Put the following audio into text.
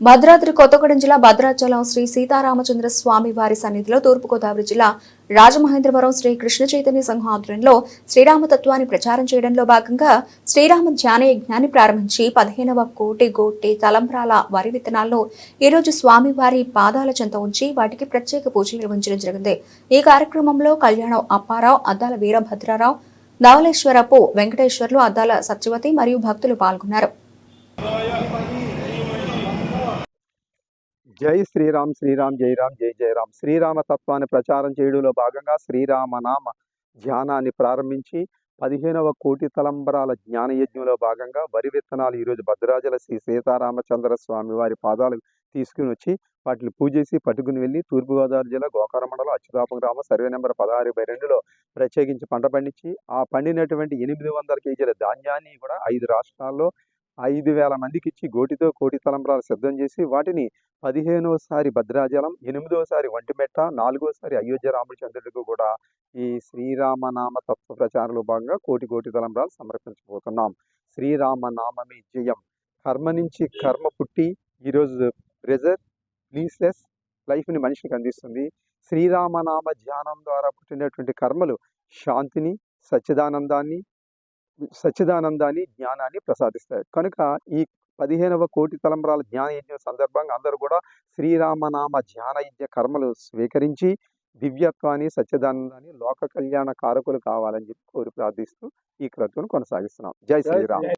భద్రాద్రి కొత్తగూడెం జిల్లా భద్రాచలం శ్రీ సీతారామచంద్ర స్వామి వారి సన్నిధిలో తూర్పుగోదావరి జిల్లా రాజమహేంద్రవరం శ్రీ కృష్ణ చైతన్య సంఘం ఆధ్వర్యంలో శ్రీరామతత్వాన్ని ప్రచారం చేయడంలో భాగంగా శ్రీరామ ధ్యాన యజ్ఞాన్ని ప్రారంభించి పదిహేనవ కోటి గోటి తలంబ్రాల వరి విత్తనాలను ఈరోజు స్వామివారి పాదాల చెంత ఉంచి వాటికి ప్రత్యేక పూజలు నిర్వహించడం జరిగింది. ఈ కార్యక్రమంలో కళ్యాణం అప్పారావు అద్దాల వీరభద్రారావు ధవలేశ్వరపు వెంకటేశ్వర్లు అద్దాల సత్యవతి మరియు భక్తులు పాల్గొన్నారు. జై శ్రీరామ్ శ్రీరామ్ జై రామ్ జై జై రామ్. శ్రీరామ తత్వాన్ని ప్రచారం చేయడంలో భాగంగా శ్రీరామనామ ధ్యానాన్ని ప్రారంభించి పదిహేనవ కోటి తలంబరాల జ్ఞానయజ్ఞంలో భాగంగా వరి విత్తనాలు ఈరోజు భద్రాచల శ్రీ సీతారామచంద్ర స్వామి వారి పాదాలు తీసుకుని వచ్చి వాటిని పూజేసి పట్టుకుని వెళ్ళి తూర్పుగోదావరి జిల్లా గోకార మండలం అచ్యుతాపం గ్రామం సర్వే నెంబర్ పదహారు బై రెండులో ప్రత్యేకించి పంట పండించి ఆ పండినటువంటి ఎనిమిది వందల కేజీల ధాన్యాన్ని కూడా ఐదు రాష్ట్రాల్లో ఐదు వేల మందికి ఇచ్చి గోటితో కోటి తలంబరాలు సిద్ధం చేసి వాటిని పదిహేనోసారి భద్రాచలం ఎనిమిదోసారి ఒంటిమెట్ట నాలుగోసారి అయోధ్య రామచంద్రుడికి కూడా ఈ శ్రీరామనామ తత్వ ప్రచారంలో భాగంగా కోటి కోటి తలంబ్రాలు సమర్పించబోతున్నాం. శ్రీరామనామమే జయం. కర్మ నుంచి కర్మ పుట్టి ఈరోజు ప్రెజర్ ప్లీస్లెస్ లైఫ్ని మనిషికి అందిస్తుంది. శ్రీరామనామ ధ్యానం ద్వారా పుట్టినటువంటి కర్మలు శాంతిని సచ్చిదానందాన్ని సచ్చిదానందాన్ని జ్ఞానాన్ని ప్రసాదిస్తాయి. కనుక ఈ పదిహేనవ కోటి తలంబరాల జ్ఞాన యజ్ఞం సందర్భంగా అందరూ కూడా శ్రీరామనామ ధ్యాన యజ్ఞ కర్మలు స్వీకరించి దివ్యత్వాన్ని సత్యదానందాన్ని లోక కళ్యాణ కారకులు కావాలని చెప్పి కోరి ప్రార్థిస్తూ ఈ క్రతువును కొనసాగిస్తున్నాం. జై శ్రీరామ్.